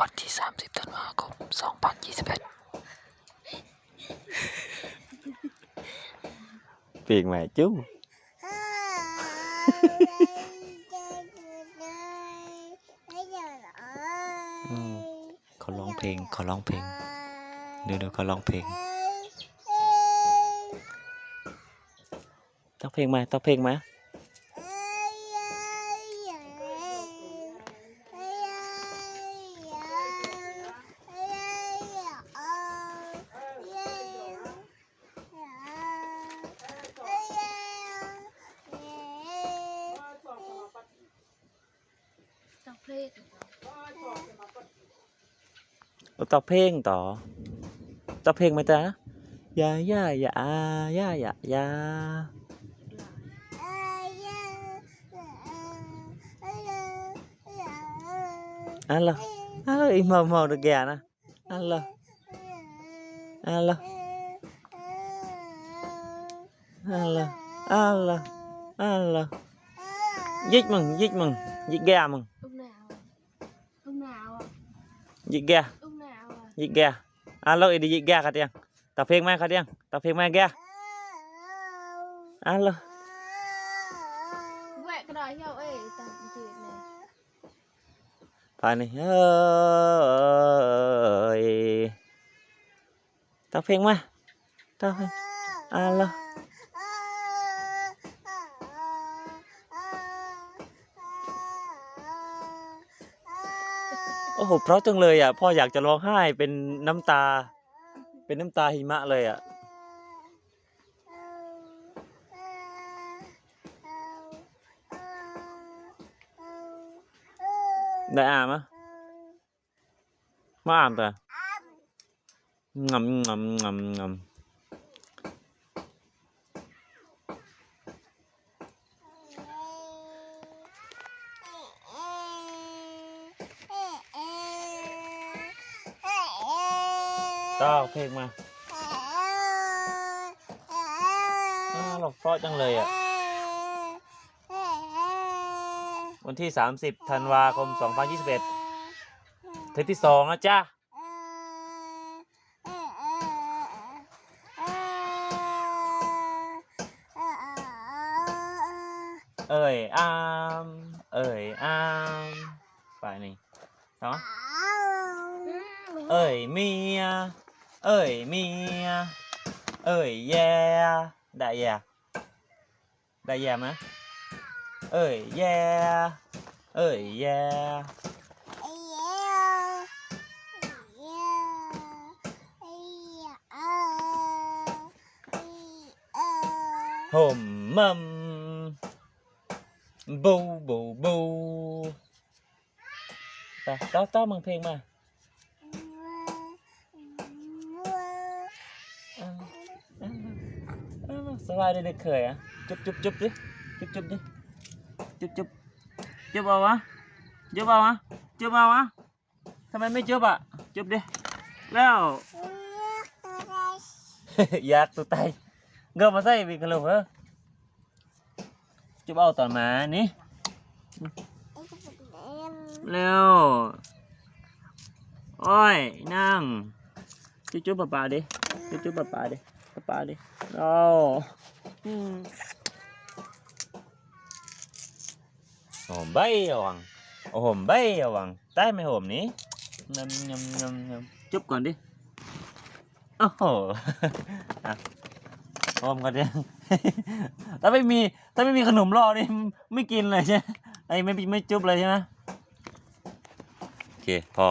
วันที่ 30ธันวาคม2021เปลี่ยนใหม่จุ้งอืมเขาร้องเพลงเขาร้องเพลงเดี๋ยวเดี๋ยวเขาร้องเพลงต้องเพลงไหมต้องเพลงไหม เอาต้องเพลงต่อต้องเพลงไหมจ๊ะอย่าอย่าอย่าอย่าอย่าอย่าอันละอันละอีมามาดูแกนะอันละอันละอันละอันละอันละยิกมึงยิกมึงยิกแกมึง lúc nào à? lúc nào à? ยิก ยิกแกอันละอีดียิกแกขัดยังตาเพลงไหมขัดยังตาเพลงไหมแกอันละ quẹt cái đời theo ê tao chuyện này ภายในเอ้ยตาเพลงมาตาเพลงอันละ โอ้โหเพราะจังเลยอะพ่ออยากจะร้องไห้เป็นน้ำตา เป็นน้ำตาหิมะเลยอะได้อ่านมะมาอ่านแต่งำงำงำงำ ก็เอาเพลงมาอ้าวหลอกเพราะจังเลยอะ วันที่ 30ธันวาคม 2021เทปที่สองนะจ๊ะ เอ่ยอาม เอ่ยอามไปนี่เนาะเอ่ยเมีย เอ่ยเมียเอ่ยแย่ได้แย่ได้แย่ไหมเอ่ยแย่เอ่ยแย่ห่มมัมบูบูบูไปต้อต้อมึงเพลงมาเอาเอาเอา สบายดีเด็กเคยอะจุ๊บจุ๊บจุ๊บดิจุ๊บจุ๊บดิจุ๊บจุ๊บจุ๊บเอาวะจุ๊บเอาวะจุ๊บเอาวะทำไมไม่จุ๊บอะจุ๊บดิแล้วอยากตัวตายเงินมาใส่วีกันเลยเหรอจุ๊บเอาตอนมานี่เร็วโอ้ยนั่งจุ๊บจุ๊บป้าๆดิจุ๊บจุ๊บป้าๆดิ ป้าๆดิเอาอืมโอ้ใบระวังโอ้โหใบระวังได้ไหมโหมนี้ยำยำยำยำจุ๊บก่อนดิโอ้โหอะโอมก่อนดิถ้าไม่มีถ้าไม่มีขนมรอนี่ไม่กินเลยใช่ไหมไอ้ไม่ไม่จุ๊บเลยใช่ไหมโอเคพอ